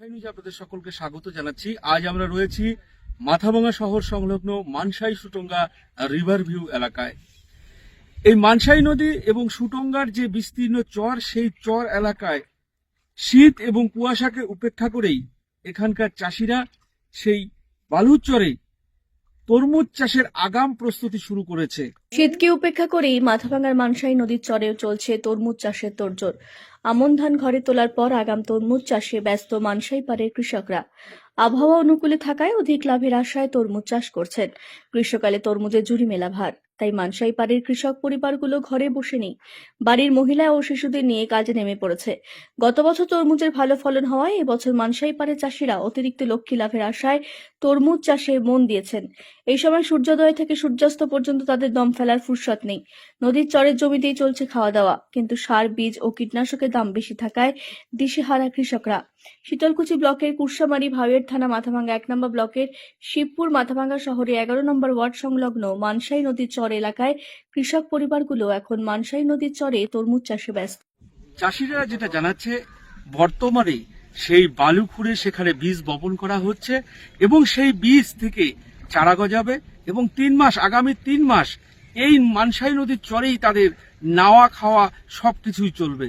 আপনাদের সকলকে স্বাগত জানাচ্ছি। আজ আমরা রয়েছি মাথাভাঙা শহর সংলগ্ন মানসাই সুটঙ্গা রিভার ভিউ এলাকায়। এই মানসাই নদী এবং সুটঙ্গার যে বিস্তীর্ণ চর, সেই চর এলাকায় শীত এবং কুয়াশাকে উপেক্ষা করেই এখানকার চাষিরা সেই বালুর চরে তরমুজ চাষের আগাম প্রস্তুতি শুরু করেছে। শীতকে উপেক্ষা করেই মাথাভাঙার মানসাই নদীর চরেও চলছে তরমুজ চাষের তোড়জোড়। আমন ধান ঘরে তোলার পর আগাম তরমুজ চাষে ব্যস্ত মানসাই পাড়ের কৃষকরা। আবহাওয়া অনুকূলে থাকায় অধিক লাভের আশায় তরমুজ চাষ করছেন। গ্রীষ্মকালে তরমুজের জুড়ি মেলা ভার। তাই মানসাই পাড়ের কৃষক পরিবারগুলো ঘরে বসে নেই। বাড়ির মহিলা ও শিশুদের নিয়ে কাজে নেমে পড়েছে। গত বছর তরমুজের ভালো ফলন হওয়ায় এবছর মানসাই পাড়ের চাষিরা অতিরিক্ত লক্ষ্মী লাভের আশায় তরমুজ চাষে মন দিয়েছেন। এই সময় সূর্যোদয় থেকে সূর্যাস্ত পর্যন্ত তাদের দম ফেলার ফুরসত নেই। নদীর চরের জমিতেই চলছে খাওয়া দাওয়া কিন্তু সার, বীজ ও কীটনাশকের দাম বেশি থাকায় দিশেহারা কৃষকরা। শীতলকুচি ব্লকের কুরসামারি ভাওয়ের থানা মাথাভাঙ্গা এক নম্বর ব্লকের শিবপুর মাথাভাঙ্গা শহরে এগারো নম্বর ওয়ার্ড সংলগ্ন মানসাই নদীর চর এলাকায় কৃষক পরিবারগুলো এখন মানসাই নদীর চরে তরমুজ চাষে ব্যস্ত। চাষিরা যেটা জানাচ্ছে বর্তমানে সেই বালু খুঁড়ে সেখানে বীজ বপন করা হচ্ছে এবং সেই বীজ থেকে চারা গজাবে এবং তিন মাস আগামী তিন মাস এই মানসাই নদীর চরেই তাদের নাওয়া খাওয়া সবকিছুই চলবে।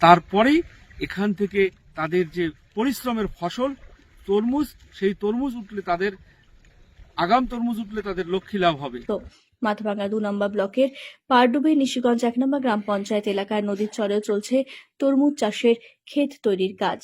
তারপরেই এখান থেকে তাদের যে পরিশ্রমের ফসল তরমুজ সেই তরমুজ উঠলে তাদের আগাম তরমুজ উঠলে তাদের লক্ষ্মী লাভ হবে। মাথাভাঙ্গা দু নম্বর ব্লকের পারডুবি নিশিগঞ্জ এক নম্বর গ্রাম পঞ্চায়েত এলাকায় নদীর চরেও চলছে তরমুজ চাষের ক্ষেত তৈরির কাজ।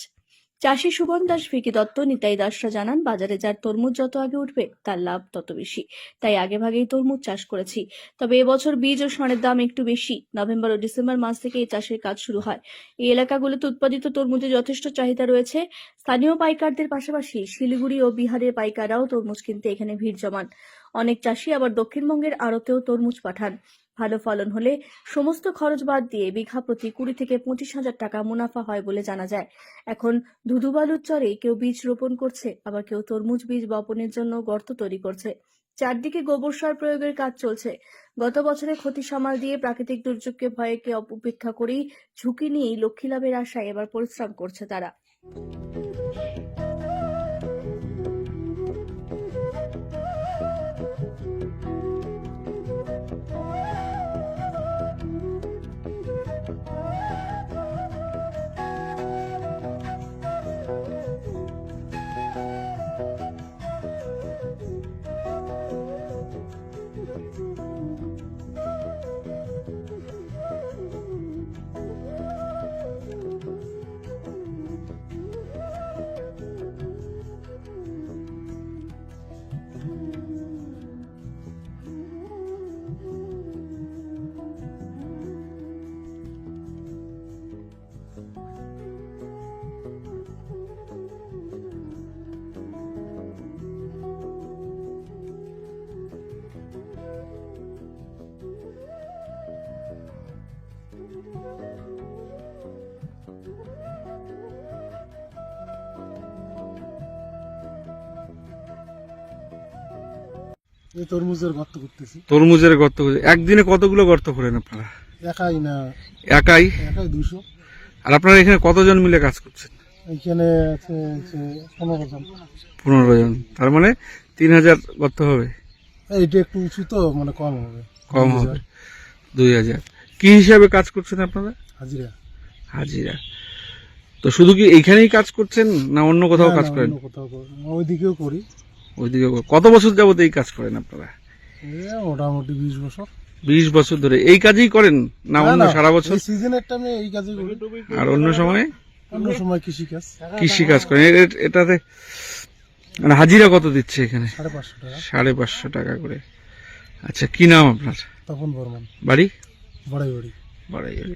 চাষি সুবন দাস, ভিকি দত্ত, নিতাই দাসরা জানান, বাজারে যার তরমুজ যত আগে উঠবে, তার লাভ তত বেশি। তাই আগে ভাগেই তরমুজ চাষ করেছি। তবে এবছর বীজ ও সারের দাম একটু বেশি। নভেম্বর ও ডিসেম্বর মাস থেকে এই চাষের কাজ শুরু হয়। এই এলাকাগুলোতে উৎপাদিত তরমুজের যথেষ্ট চাহিদা রয়েছে। স্থানীয় পাইকারদের পাশাপাশি শিলিগুড়ি ও বিহারের পাইকাররাও তরমুজ কিনতে এখানে ভিড় জমান। অনেক চাষি আবার দক্ষিণবঙ্গের আড়তেও তরমুজ পাঠান। ভালো ফলন হলে সমস্ত খরচ বাদ দিয়ে বিঘা প্রতি কুড়ি থেকে পঁচিশ হাজার টাকা মুনাফা হয় বলে জানা যায়। এখন ধুধুবালুর চরে কেউ বীজ রোপণ করছে, আবার কেউ তরমুজ বীজ বপনের জন্য গর্ত তৈরি করছে। চারদিকে গোবর সার প্রয়োগের কাজ চলছে। গত বছরে ক্ষতি সামাল দিয়ে প্রাকৃতিক দুর্যোগকে ভয়কে উপেক্ষা করেই ঝুঁকি নিয়েই লক্ষ্মী লাভের আশায় এবার পরিশ্রম করছে তারা। তরমুজের গর্ত করতেছি। তরমুজের গর্ত একদিনে কতগুলো গর্ত করেন আপনারা? একাই না। একাই? একাই দুশো আর আপনারা এখানে কতজন মিলে কাজ করছেন? হচ্ছে পনেরো জন। পনেরো জন। তার মানে তিন হাজার গর্ত হবে? এইটা একটু উঁচু তো মানে কম হবে। কম হবে। দুই হাজার। কি হিসাবে কাজ করছেন আপনারা? হাজিরা। হাজিরা। তো শুধু কি এইখানেই কাজ করছেন না অন্য কোথাও কাজ করেন? অন্য কোথাও করি ওইদিকেও করি। ওইদিকে কত বছর যাবত এই কাজ করেন আপনারা? এই মোটামুটি বিশ বছর। বিশ বছর ধরে। এই কাজই করেন না অন্য সারা বছর? সিজনের টাইমে এই কাজই করি। আর অন্য সময়? অন্য সময় কৃষি কাজ কৃষি কাজ করেন। এ- এ- এটাতে মানে হাজিরা কত দিচ্ছে এখানে? সাড়ে পাঁচশো টাকা। সাড়ে পাঁচশো টাকা করে। আচ্ছা কি নাম আপনার? তপন বর্মন। বাড়ি? বড়াই বাড়ি বাড়াই